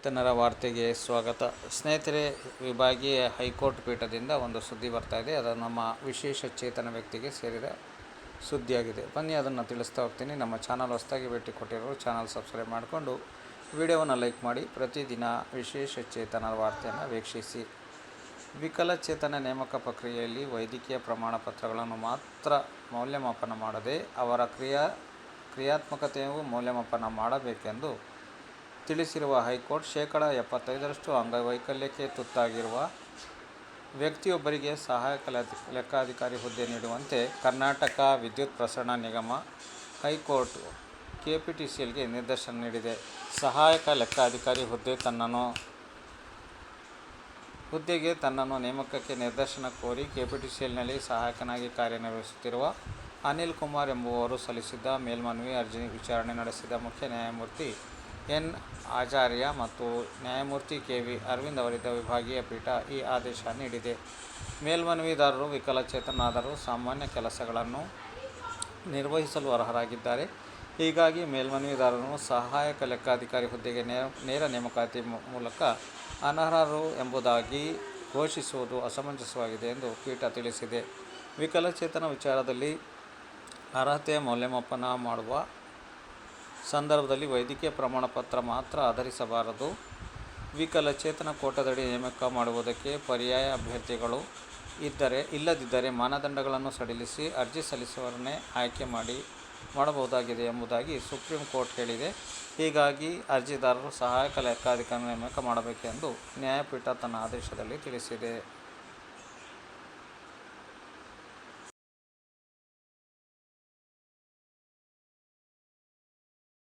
ಚೇತನರ ವಾರ್ತೆಗೆ ಸ್ವಾಗತ. ಸ್ನೇಹಿತರೆ, ವಿಭಾಗೀಯ ಹೈಕೋರ್ಟ್ ಪೀಠದಿಂದ ಒಂದು ಸುದ್ದಿ ಬರ್ತಾ ಇದೆ. ಅದು ನಮ್ಮ ವಿಶೇಷ ಚೇತನ ವ್ಯಕ್ತಿಗೆ ಸೇರಿದ ಸುದ್ದಿಯಾಗಿದೆ. ಬನ್ನಿ, ಅದನ್ನು ತಿಳಿಸ್ತಾ ಹೋಗ್ತೀನಿ. ನಮ್ಮ ಚಾನಲ್ ಹೊಸದಾಗಿ ಭೇಟಿ ಕೊಟ್ಟಿರೋರು ಚಾನಲ್ ಸಬ್ಸ್ಕ್ರೈಬ್ ಮಾಡಿಕೊಂಡು ವಿಡಿಯೋವನ್ನು ಲೈಕ್ ಮಾಡಿ, ಪ್ರತಿದಿನ ವಿಶೇಷ ಚೇತನ ವಾರ್ತೆಯನ್ನು ವೀಕ್ಷಿಸಿ. ವಿಕಲಚೇತನ ನೇಮಕ ಪ್ರಕ್ರಿಯೆಯಲ್ಲಿ ವೈದ್ಯಕೀಯ ಪ್ರಮಾಣ ಪತ್ರಗಳನ್ನು ಮಾತ್ರ ಮೌಲ್ಯಮಾಪನ ಮಾಡದೆ ಅವರ ಕ್ರಿಯಾ ಕ್ರಿಯಾತ್ಮಕತೆಯೂ ಮೌಲ್ಯಮಾಪನ ಮಾಡಬೇಕೆಂದು ತಿಳಿಸಿರುವ ಹೈಕೋರ್ಟ್ ಶೇಕಡ ಎಪ್ಪತ್ತೈದರಷ್ಟು ಅಂಗವೈಕಲ್ಯಕ್ಕೆ ತುತ್ತಾಗಿರುವ ವ್ಯಕ್ತಿಯೊಬ್ಬರಿಗೆ ಸಹಾಯಕ ಲೆಕ್ಕಾಧಿಕಾರಿ ಹುದ್ದೆ ನೀಡುವಂತೆ ಕರ್ನಾಟಕ ವಿದ್ಯುತ್ ಪ್ರಸರಣ ನಿಗಮ ಹೈಕೋರ್ಟ್ ಕೆಪಿಟಿಸಿಎಲ್ಗೆ ನಿರ್ದೇಶನ ನೀಡಿದೆ. ಸಹಾಯಕ ಲೆಕ್ಕಾಧಿಕಾರಿ ಹುದ್ದೆ ತನ್ನನ್ನು, ಹುದ್ದೆಗೆ ತನ್ನನ್ನು ನೇಮಕಕ್ಕೆ ನಿರ್ದೇಶನ ಕೋರಿ ಕೆಪಿಟಿಸಿಎಲ್ನಲ್ಲಿ ಸಹಾಯಕನಾಗಿ ಕಾರ್ಯನಿರ್ವಹಿಸುತ್ತಿರುವ ಅನಿಲ್ ಕುಮಾರ್ ಎಂಬುವವರು ಸಲ್ಲಿಸಿದ್ದ ಮೇಲ್ಮನವಿ ಅರ್ಜಿ ವಿಚಾರಣೆ ನಡೆಸಿದ ಮುಖ್ಯ ನ್ಯಾಯಮೂರ್ತಿ ಎನ್. ಆಚಾರ್ಯ ಮತ್ತು ನ್ಯಾಯಮೂರ್ತಿ ಕೆ ವಿ ಅರವಿಂದ್ ಅವರಿದ್ದ ವಿಭಾಗೀಯ ಪೀಠ ಈ ಆದೇಶ ನೀಡಿದೆ. ಮೇಲ್ಮನವಿದಾರರು ವಿಕಲಚೇತನಾದರೂ ಸಾಮಾನ್ಯ ಕೆಲಸಗಳನ್ನು ನಿರ್ವಹಿಸಲು ಅರ್ಹರಾಗಿದ್ದಾರೆ. ಹೀಗಾಗಿ ಮೇಲ್ಮನವಿದಾರರನ್ನು ಸಹಾಯಕ ಲೆಕ್ಕಾಧಿಕಾರಿ ಹುದ್ದೆಗೆ ನೇರ ನೇರ ನೇಮಕಾತಿ ಮೂಲಕ ಅನರ್ಹರು ಎಂಬುದಾಗಿ ಘೋಷಿಸುವುದು ಅಸಮಂಜಸವಾಗಿದೆ ಎಂದು ಪೀಠ ತಿಳಿಸಿದೆ. ವಿಕಲಚೇತನ ವಿಚಾರದಲ್ಲಿ ಅರ್ಹತೆಯ ಮೌಲ್ಯಮಾಪನ ಮಾಡುವ ಸಂದರ್ಭದಲ್ಲಿ ವೈದ್ಯಕೀಯ ಪ್ರಮಾಣ ಪತ್ರ ಮಾತ್ರ ಆಧರಿಸಬಾರದು. ವಿಕಲಚೇತನ ಕೋಟದಡಿ ನೇಮಕ ಮಾಡುವುದಕ್ಕೆ ಪರ್ಯಾಯ ಅಭ್ಯರ್ಥಿಗಳು ಇದ್ದರೆ, ಇಲ್ಲದಿದ್ದರೆ ಮಾನದಂಡಗಳನ್ನು ಸಡಿಲಿಸಿ ಅರ್ಜಿ ಸಲ್ಲಿಸುವವರನ್ನೇ ಆಯ್ಕೆ ಮಾಡಿ ಮಾಡಬಹುದಾಗಿದೆ ಎಂಬುದಾಗಿ ಸುಪ್ರೀಂ ಕೋರ್ಟ್ ಹೇಳಿದೆ. ಹೀಗಾಗಿ ಅರ್ಜಿದಾರರು ಸಹಾಯಕ ಲೆಕ್ಕಾಧಿಕಾರಿ ನೇಮಕ ಮಾಡಬೇಕೆಂದು ನ್ಯಾಯಪೀಠ ತನ್ನ ಆದೇಶದಲ್ಲಿ ತಿಳಿಸಿದೆ.